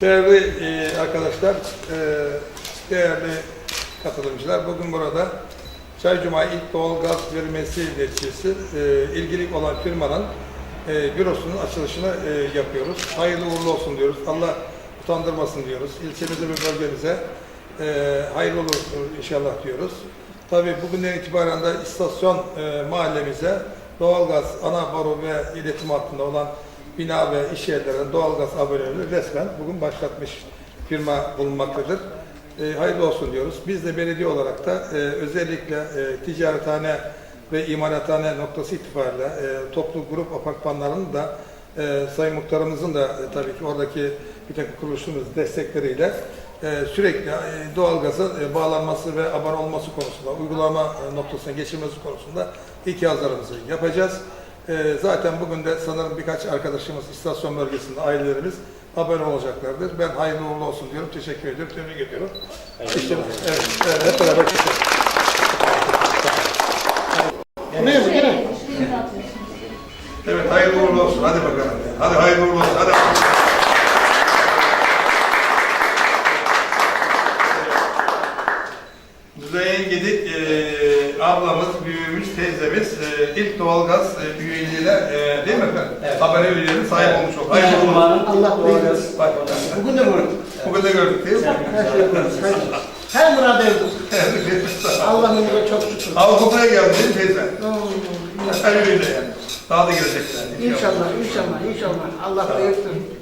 Değerli e, arkadaşlar, e, değerli katılımcılar, bugün burada Çay Cuma ilk doğal gaz verilmesi neticesi e, ilgili olan firmanın e, bürosunun açılışını e, yapıyoruz. Hayırlı uğurlu olsun diyoruz. Allah utandırmasın diyoruz. İlçemize ve bölgemize e, hayırlı olur inşallah diyoruz. Tabii bugünden itibaren de istasyon e, mahallemize doğalgaz ana baro ve iletim hattında olan bina ve iş yerlerine doğalgaz aboneliğini resmen bugün başlatmış firma bulunmaktadır. E, hayırlı olsun diyoruz. Biz de belediye olarak da e, özellikle e, ticarethane ve imalathane noktası itibariyle e, toplu grup apartmanlarının da e, Sayın Muhtarımızın da e, tabii ki oradaki bir takım kuruluşumuz destekleriyle e, sürekli e, doğalgaza e, bağlanması ve abone olması konusunda, uygulama e, noktasına geçilmesi konusunda ikazlarımızı yapacağız. E, zaten bugün de sanırım birkaç arkadaşımız istasyon bölgesinde ailelerimiz abone olacaklardır. Ben hayırlı uğurlu olsun diyorum. Teşekkür ediyorum. Tebrik ediyorum. İşte, evet, evet, hep beraber mı? Gene. Evet hayırlı uğurlu olsun. Hadi bakalım. Hadi hayırlı uğurlu olsun. Hadi. Gedik e, ablamız, büyüğümüz, teyzemiz e, ilk doğalgaz e, üyeliğine e, değil mi efendim? Evet. Haberi üyeliğine sahip olmuş oldu. Hayırlı olsun. Allah buyursun. Bak, Bugün de böyle. bugün de gördük değil mi? Her şey yaparız. Her, murad erdik. Allah'ımıza çok şükür. Avrupa'ya geldi değil mi teyze? Her üyeyle yani. Daha da gelecekler. İnşallah, inşallah, inşallah. Allah buyursun.